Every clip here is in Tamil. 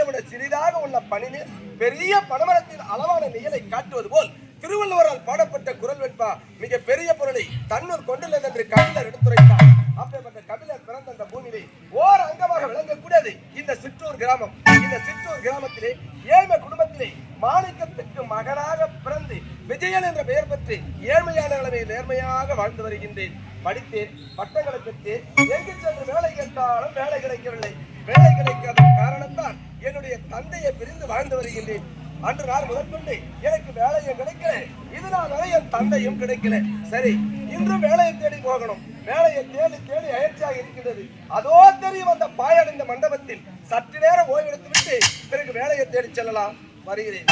திணை விட சிறிதாக உள்ள பணிநீர் பெரிய பனமரத்தின் அளவான நிகழை காட்டுவது போல் திருவள்ளுவரால் பாடப்பட்ட குரல் வெண்பா மிக பெரிய பொருளை தன்னூர் கொண்டுள்ளது என்று கபிலர் எடுத்துரைத்தார். அப்பேற்பட்ட கபிலர் பிறந்த அந்த பூமியிலே ஓர் அங்கமாக விளங்கக்கூடியது இந்த சிற்றூர் கிராமம். இந்த சிற்றூர் கிராமத்திலே ஏழ்மை குடும்பத்திலே மாணிக்கத்துக்கு மகனாக பிறந்து விஜயன் என்ற பெயர் பெற்று ஏழ்மையான நிலைமையில் நேர்மையாக வாழ்ந்து வருகின்றேன். படித்தேன் பட்டங்களை பெற்றேன். எங்கு சென்று வேலை கேட்டாலும் வேலை கிடைக்கவில்லை. வேலை கிடைக்காத. தந்தையை பிரிந்து வாழ்ந்து வருகின்றேன். அன்று நாள் முதற்கொண்டு எனக்கு வேலையும் கிடைக்கல. இது நான் என் தந்தையும் கிடைக்கல. சரி இன்றும் வேலையை தேடி போகணும். வேலையை தேடி தேடி அயற்சியாக இருக்கின்றது. அதோ தெரியும் அந்த பாயடைந்த மண்டபத்தில் சற்று நேரம் ஓய்வெடுத்து விட்டு பிறகு வேலையை தேடி செல்லலாம். வருகிறேன்.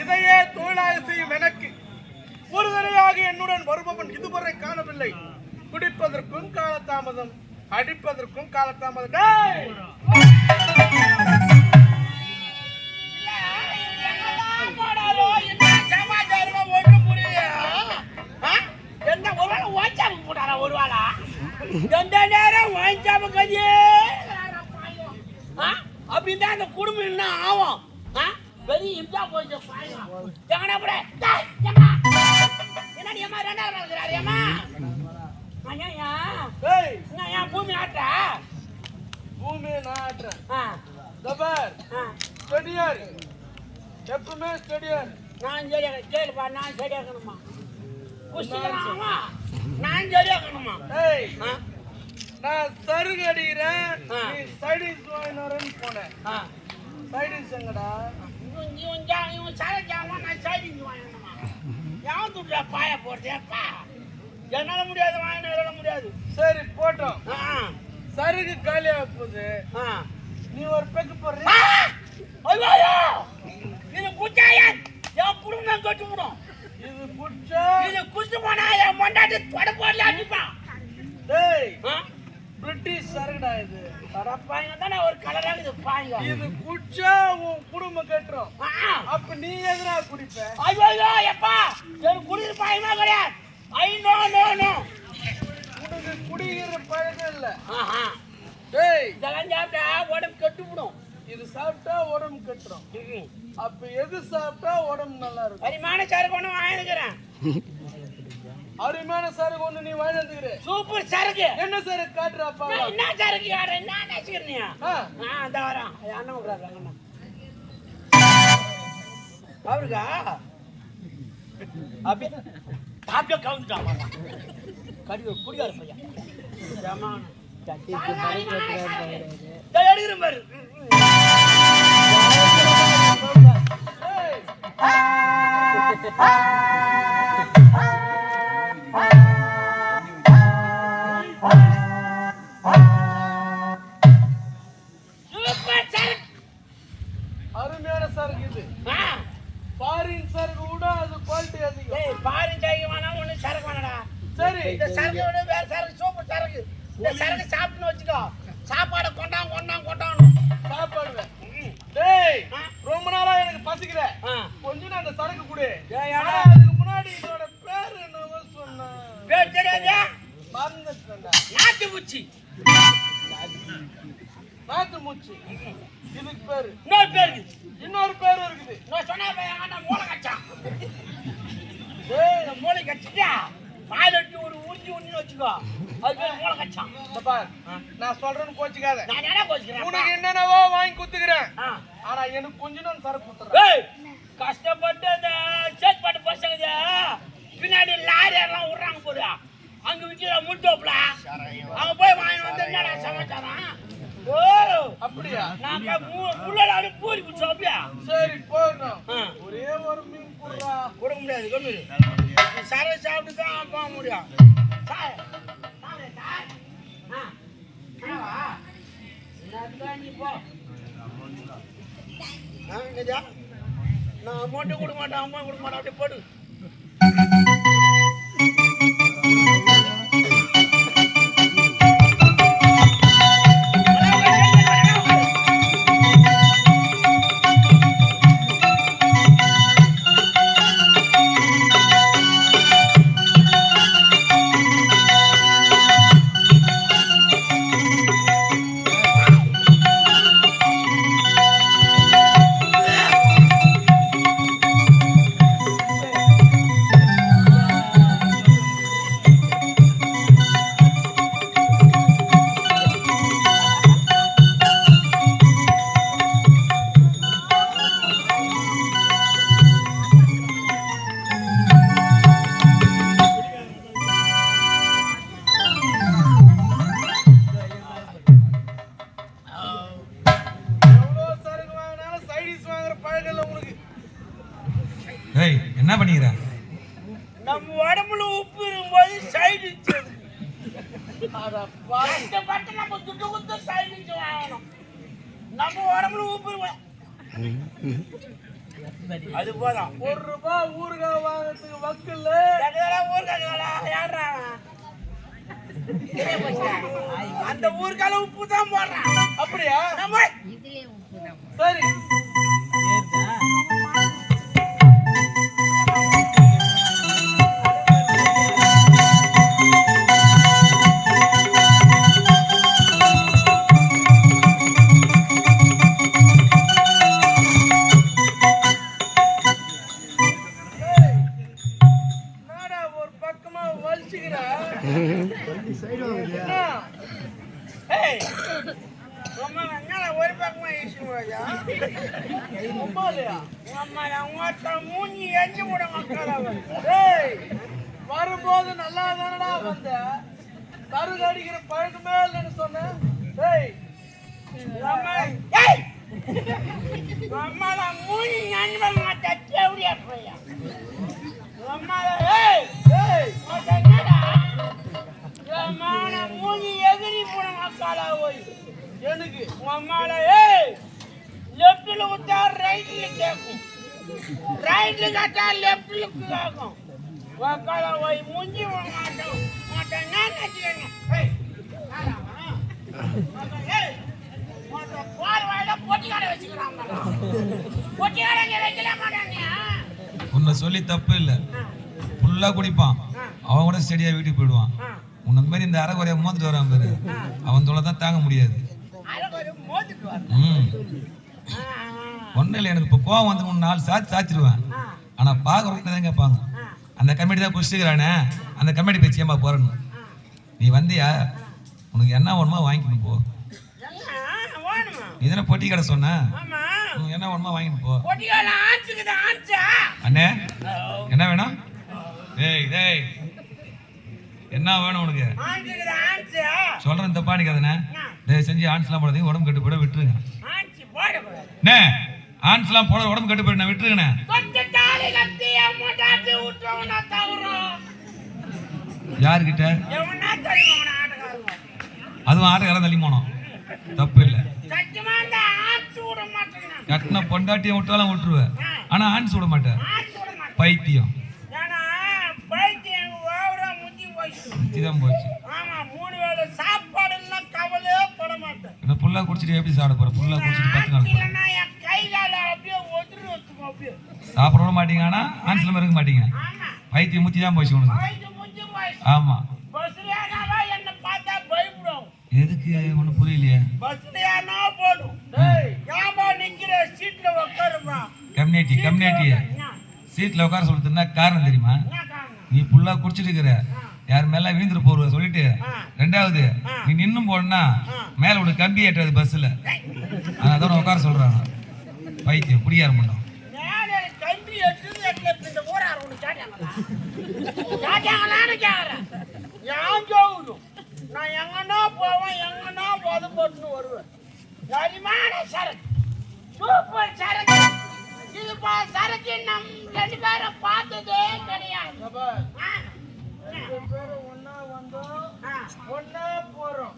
இதையே தொழிலாக செய்யும் எனக்கு. ஒரு தடையாக என்னுடன் வருபவன் இதுவரை காணவில்லை. குடிப்பதற்கும் காலதாமதம் அடிப்பதற்கும் காலதாமதம். டேய்! எந்த நேரம் ஓஞ்சாப்பு கதையே? ஆ? அப்படின்னா அந்த குடும்பம் என்ன ஆகும்? பெரிய இம்சா போச்சு பாயும். எங்கடா? டேய், ஏம்மா. என்னடி அம்மா ரெண்டாவது நாள் இருக்கிறாரு, அம்மா? ஐயா, என்ன ஏன் பூமி ஆட்டா பூமியை நான் ஆட்டுறேன் ஆ. ஸ்டெடியார் எப்பவுமே ஸ்டெடியார் நான் சரியாக கேளுப்பா நான் சரியாக்கணுமா குஸ்திக்கலாமா நான் சரியாக்கணுமா ஏய் நான் சருகு அடிக்கிறேன். நீ சைடிஸ் வாங்கினு போனேன் ஆ சைடிஸ் எங்கடா இவன் இவன் சரக்காமா நான் சைடிங் வாங்கணுமா யான் துட்டுல பாய போடுறேப்பா என்னால முடியாது வாங்கின என்னால முடியாது சரி போட்டோம். ஆ. சருகு காலியாக போகுது. நீ ஒரு பெக்கு போடுற! ஐயோ! இது குச்சாயன் என் குடும்பம் கட்டு விடும் இது குடிச்சா இது குஸ்து போனா என் மண்டாட்டி தொட போடல அடிப்பான் டேய் பிரிட்டிஷ் சரகுடா இது. ஒரு கலராக இது பாங்க இது குடிச்சா உன் குடும்பம் கட்டுறோம் அப்ப நீ எதுனா குடிப்ப? ஐயோ எப்பா? எனக்கு குடிக்கிற பாயமா கிடையாது. I no no no. உனக்கு குடிக்கிற பழக்கம் இல்ல. டேய் இதெல்லாம் சாப்பிட்டா உடம்பு கெட்டு விடும் இது சாப்பிட்டா உடம்பு கட்டுறோம் அப்ப எது சாப்பிட்டா உடம்பு நல்லா இருக்கும்? பரிமாண சரக்கு ஒன்று வாங்கிக்கிறேன் அருமையான சரக்கு ஒண்ணு நீ வாங்கினதுக்குற. சூப்பர் சரக்கு. என்ன சரக்கு காட்டுற அப்பா? நான் என்ன சரக்கு? யாரு? என்ன நினைச்சுக்கிறீங்க ஆ, அந்த வரேன். அண்ணன் விடுறாரு அண்ணன். அவருக்கா? அப்படி சாப்பிட்டு கவுந்துட்டான் வரலாம் கடி குடியாரு பையன். எடுக்கிறேன் பாரு. சூப்பர் சரக்கு நான் சொல்றேன்னு கோச்சிக்காத. நான் என்ன கோச்சுக்கிறேன்? உனக்கு என்னென்னவோ வாங்கி குத்துக்கிறேன். ஆ. ஆனா எனக்கு கொஞ்சம் நான் சரக்கு குத்துறேன். கஷ்டப்பட்டு அந்த சேத்பாட்டு பசங்க பின்னாடி லாரி எல்லாம் விடுறாங்க போது அங்க விற்கிற முட்டோப்புல அங்க போய் வாங்கி வந்து என்னடா சமாச்சாரம்? ஓ அப்படியா? நான் முள்ளடாடு பூரி குடிச்சோப்பியா சரி போயிடணும். ஆ. ஒரே ஒரு மீன் குடுறா. கொடுக்க முடியாது சரை சாப்பிட்டு தான் போக முடியும். சாய் சாய், சாய். ஆ. நான் அமௌண்ட்டும் கொடுக்க மாட்டேன் அம்மா கொடுக்க மாட்டேன். அப்படியே போடு. ஏய் என்ன பண்ணிக்கிற? நம்ம உடம்புல உப்பு இருக்கும்போது சைடு. கஷ்டப்பட்டு நம்ம துட்டு கொடுத்து சைடு வாங்கணும். நம்ம உடம்புல உப்பு. அது போதும். ஒரு ரூபாய் ஊறுகாய் வாங்குறதுக்கு வக்கில்ல? அந்த ஊருக்கால உப்பு தான் போடுறான். அப்படியா? நம்ம சரி. ஒரு பக்கமா ஈசி போயா? மூஞ்சி எஞ்சி விட மக்கள் வரும்போது நல்லா தானடா வந்த சருகு அடிக்கிற பழக்கமே இல்லைன்னு சொன்னேன் ஏய், மூஞ்சி எஞ்சி விட மாட்டேன், தேவடியா போயா. ஏய்! ஏய், என்னடா? மூஞ்சி எகிரி போன மக்களா போய் எனக்கு அம்மால ஏய் லெஃப்ட்ல விட்டா ரைட்ல கேக்கும். ரைட்ல கட்டா லெஃப்ட்ல கேக்கும் வக்கால போய் முஞ்சி மாட்டோம். மாட்டேன் நான் நச்சுக்கங்க ஏய் ஏய் உன்னை சொல்லி தப்பு இல்லை. ஃபுல்லாக குடிப்பான். அவன் கூட ஸ்டெடியாக வீட்டுக்கு போயிடுவான். உன்னை மாதிரி இந்த அரைக்குறைய மோந்துட்டு வரான் பாரு. அவன் தொலை தான் தாங்க முடியாது. ம். ஒன்றும் இல்லை எனக்கு இப்போ கோவம் வந்து மூணு நாலு சாத்தி சாத்திடுவேன். ஆனால் பார்க்குறவங்க தான் கேட்பாங்க அந்த கமிட்டி தான் பிடிச்சிக்கிறானே அந்த கமிட்டி பேச்சு ஏன்பா போறேன்னு. நீ வந்தியா? உனக்கு என்ன வேணுமோ வாங்கிக்கணும் போ. தானே பொட்டி கடை சொன்ன. உனக்கு என்ன வேணுமோ வாங்கிட்டு போ. அண்ணே என்ன வேணும்? டேய் டேய். என்ன வேணும் உனக்கு? சொல்றேன் தப்பா நிக்காதண்ணே டேய் செஞ்சு ஆன்ஸ்லாம் போடாதீங்க உடம்பு கெட்டு போயிட விட்டுருங்க. அண்ணே ஆன்ஸ்லாம் போட உடம்பு கெட்டு போயிட விட்டுருங்கண்ணே. யாருக்கிட்ட அதுவும் ஆட்டக்காரன் தள்ளி போனோம் தப்பு இல்லை. கட்டின பொண்டாட்டியை விட்டாலும் விட்டுருவேன். ஆனா ஆன்ஸ் விட மாட்டேன். பைத்தியம் ஏன்னா பைத்தியம் ஓவரா முத்தி போயிடுச்சு இதுதான் போச்சு. ஆமா மூணு வேளை சாப்பாடு எல்லாம் கவலையே பட மாட்டேன். இந்த புல்லா குடிச்சிட்டு எப்படி சாப்பிட போற? புல்லா குடிச்சிட்டு பத்து நாள் போற இல்லைன்னா என் கை கால அப்படியே ஒதுரு வச்சுக்கோ அப்படியே. சாப்பிட மாட்டீங்க ஆனா ஆன்சலம் இருக்க மாட்டீங்க. பைத்தியம் முத்தி தான் போச்சு உனக்கு. ஆமா. பஸ்ல ஏனாவா என்ன பார்த்தா பயப்படும். எதுக்கு? ஒன்றும் புரியலையே. பஸ்ல ஏனா போடும் டேய் ஏன்பா நிக்கிற சீட்ல உட்காருமா கம்யூனிட்டி கம்யூனிட்டி என்ன சீட்ல உட்கார காரணம் தெரியுமா? என்ன காரணம்? நீ புல்லா குடிச்சிட்டு இருக்கிற. யார் மேல வீந்துரு போடுவ சொல்லிட்டு. ரெண்டாவது நீ நின்னும் போனா மேல உனக்கு கம்பி ஏற்றது பஸ்ல அதான் உட்கார சொல்றாங்க. பைத்தியம் குடியார மாட்டோம் மேலே கம்பி எடுத்து எட்ல இந்த ஊரார் ஒன்று கேட்டாங்களா? கேட்டாங்களான்னு கேட்குறேன் ஏன் ஜோகுதும் நான் எங்கன்னா போவேன் எங்கன்னா போது போட்டுன்னு வருவேன். சரிமான சரக்கு? சூப்பர் சரக்கு. இது பா சரக்கு நம் ரெண்டு பேரும் பார்த்ததே கிடையாது. ஒண்ணா வந்தோம். ஒண்ணா போறோம்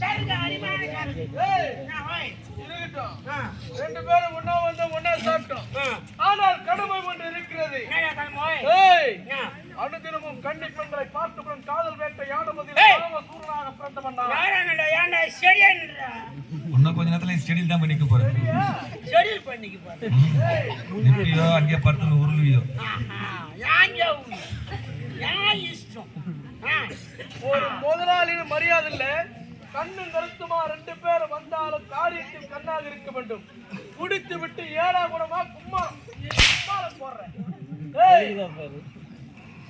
சருகு, அருமையான சருகு. என்ன ஓய்? இருக்கட்டும். ஆ, ரெண்டு பேரும் ஒண்ணா வந்தோம் ஒண்ணா சாப்பிட்டோம். ஆ. ஆனால் கடமை ஒன்று இருக்கிறது. அனுதினமும் கன்னி பெண்களை பார்த்தவுடன் காதல் வேட்டை யாடுவதில் ஏய்! ராம சூரனாக பிறந்தவன்? இன்னும் கொஞ்ச நேரத்துல ஸ்டெடியில் தான் பண்ணிக்க போறேன். ஷெட்யூல் பண்ணிக்க பாரு. நிப்பியோ அங்கே படுத்துன்னு உருளுவியோ? ஒரு முதலாளியின் மரியாதை இல்ல. கண்ணும் கருத்துமா ரெண்டு பேரும் வந்தாலும் காரியத்தில் கண்ணாக இருக்க வேண்டும். குடித்து விட்டு ஏழா குணமா கும்மா? போடுறேன்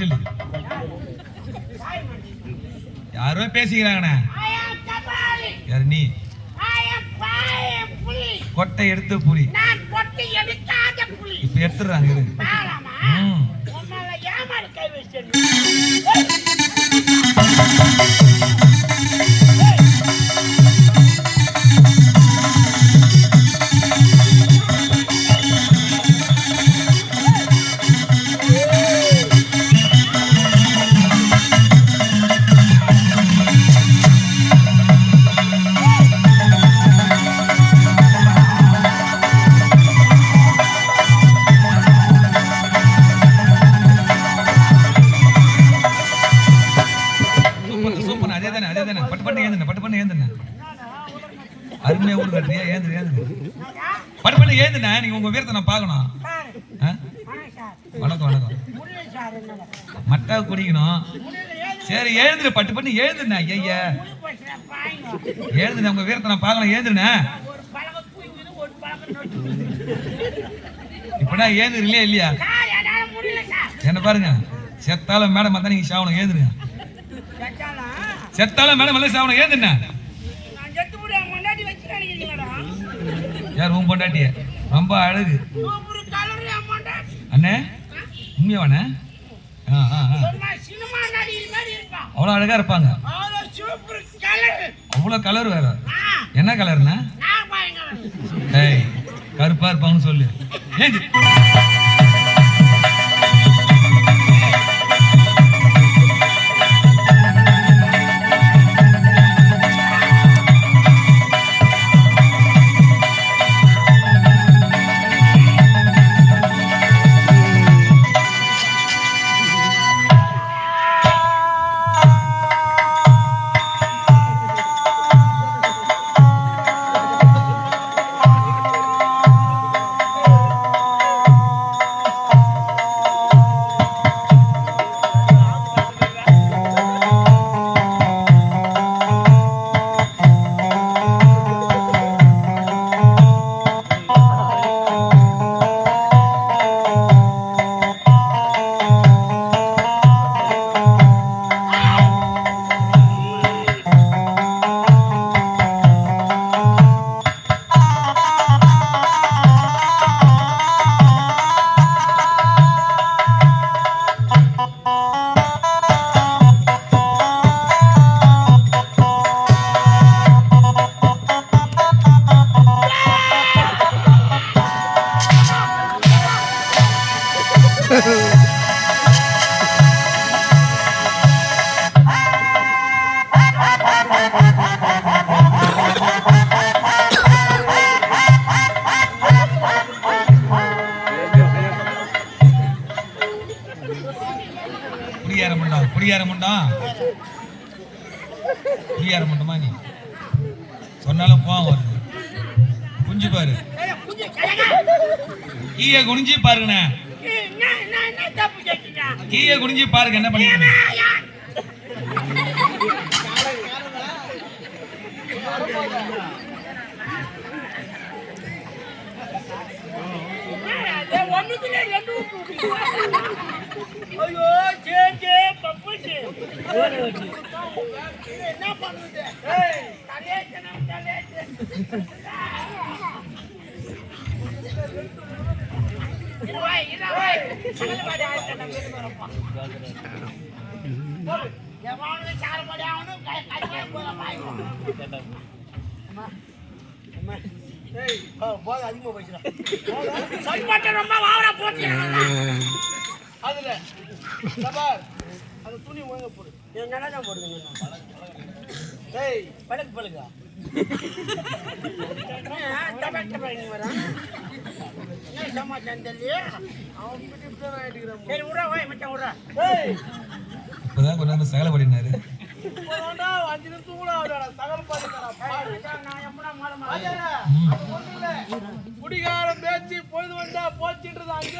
மணி. யாரோ பேசிக்கிறாங்கண்ணே. யாரு நீ. கொட்டை எடுத்து புலி இப்ப எடுத்துடுறாங்க ஏந்துன நீங்க உங்க வீரத்தை நான் பார்க்கணும்? வணக்கம் வணக்கம். மட்டா குடிக்கணும். சரி எழுந்துரு பட்டு பண்ணி எழுந்துன ஐயா எழுந்துன உங்க வீரத்தை நான் பழக்கம் நோட்டு. இப்படா ஏந்து இல்லையா என்ன பாருங்க செத்தாலும் மேடம் வந்தா நீங்க சாவணும் ஏந்துருங்க. செத்தாலும் மேடம் எல்லாம் சாவணும் நினைக்கிறீங்களா யார் உன் பொண்டாட்டிய? ரொம்ப அழகு. அண்ணே உண்மையாவாண்ணே? அவ்வளோ அழகா இருப்பாங்க. அவ்வளோ கலர் வேற. என்ன கலர்ண்ணா கருப்பா இருப்பாங்கன்னு சொல்லு. ஏஞ்சி குடியார முண்டா குடியார முண்டா குடியார முண்டமா நீ? சொன்னாலும் போவோம் வருது. குஞ்சு பாரு. கீழே குனிஞ்சு பாருங்கண்ணே. ஊத்திட்டீங்க. குடிஞ்சு பாருங்க என்ன பண்ணி என்ன பண்ணுது ஏய், தலையேத்தணும், தலையேத்து. இரு ரொம்ப வாவரா போச்சுக்கிறாங்கல்ல. அதுல அந்த துணி ஒழுங்க போடு போடுதுங்க அவன் வாய் இப்பதான் சகல பண்ணினாரு அஞ்சு நிமிஷம் கூட சகல பாத்துக்கடா பாரு நான் குடிகாரம் பேச்சு பொழுது வந்தா போச்சுன்றது அங்கே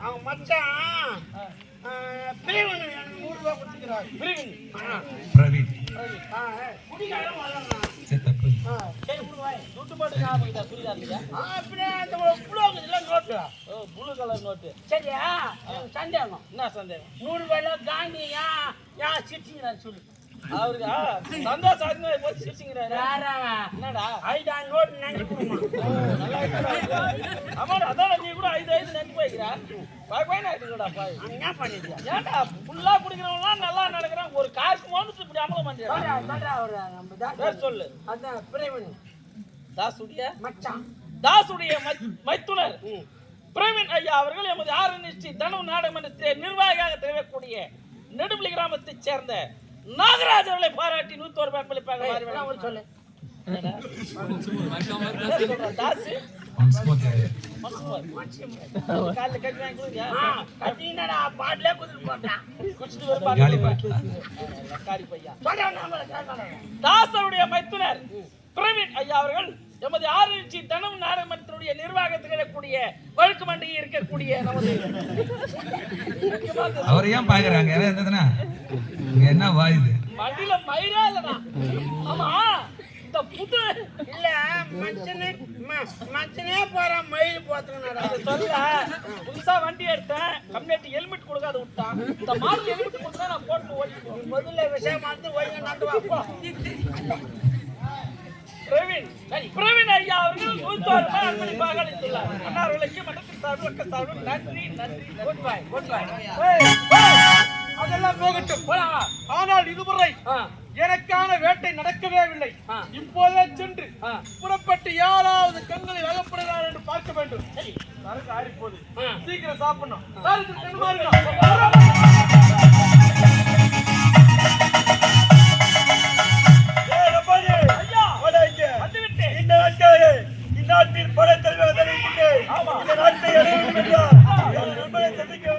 அவங்க மச்சான் பிரிவினை எனக்கு நூறு ரூபாய் கொடுத்துக்கிறாரு. பிரிவினை. பிரவீன் ஆ, குடிகாரம் வளரலாம். சரி தப்பு ஆ, சரி, கொடு வாய். துட்டு போட்டு ஞாபகம் குடிகாரனுக்கு? ஆ, அப்படியே அந்த புழு இருக்குதுல்ல, நோட்டு. ப்ளூ கலர் நோட்டு சரியா சந்தேகம் என்ன சந்தேகம் நூறு ரூபாயில காந்தி ஏன் ஏன் சிரிச்சிங்கிறான்னு சொல்லு அவருக்கு சந்தோஷம் ஆகுதுன்னு போய் சிரிச்சுங்கிறாரு. யாராவா என்னடா? ஐதா நோட் அதான் நீ கூட ஐந்து ஐந்து நெஞ்சு போய்க்கிறா பாய் பாய் ஆயிட்டுடா பாய். என்ன பண்ணிட்டியா ஏன்டா ஃபுல்லா குடிக்கிறவங்களாம் நல்லா நடக்கிறான். ஒரு காருக்கு வந்து இப்படி அமலம் பேர் சொல்லு. அதான் பிரேமன் தாசுடைய மச்சான். தாசுடைய மைத்துனர். பிரவீன் ஐயா அவர்கள் எமது ஆரணிச்சி தனு நாடகமன்றத்தை நிர்வாகியாக திகழக்கூடிய நெடுமலி கிராமத்தைச் சேர்ந்த நாகராஜ் அவர்களை பாராட்டி என்ன ஒரு சொல்லு. கொடுங்க. ஆ கட்டினடா பாட்டிலே குதிரை போட்டான். தாசருடைய மைத்துனர் பிரவீன் ஐயா அவர்கள் எமது ஆராய்ச்சி தனம் நாடகமன்றத்துடைய நிர்வாகத்தில் இருக்கக்கூடிய வழக்கு மண்டிகை இருக்கக்கூடிய நமது அவர் ஏன் பாக்குறாங்க? என்ன வாயுது? மண்டியில மயிரா இல்லடா. ஆமா இந்த புது இல்ல மனுஷனே ம- மனுஷனே போற மயில் போத்துக்கணும்டா அது சொல்ல புதுசா வண்டி எடுத்தேன். கம்யூனிட்டி ஹெல்மெட் கொடுக்காத விட்டான். இந்த மாடல் ஹெல்மெட் கொடுத்தா நான் போட்டு ஓட்டிக்குவோம் முதல்ல விஷயம் வந்து ஒழுங்கா நட்டு வா போ. பிரவீன் பிரவீன் ஐயா அவர்கள் நூற்றாறு ரூபாய் அன்பளிப்பாக அளித்துள்ளார் அன்னார்களுக்கு மனத்தின் சார்பில் சார்பில் நன்றி நன்றி குட் பை குட் பை. அதெல்லாம் போகட்டும். போலாம் ஆனால் இதுவரை எனக்கான வேட்டை நடக்கவே இல்லை. இப்போதே சென்று புறப்பட்டு யாராவது கண்களை வகப்படுகிறார் என்று பார்க்க வேண்டும். சரக்கு ஆறி போகுது சீக்கிரம் சாப்பிடணும். சரக்கு இந்த நாட்டின் படத்தை இந்த நாட்டை அடைய வேண்டும் என்றார் சந்திக்க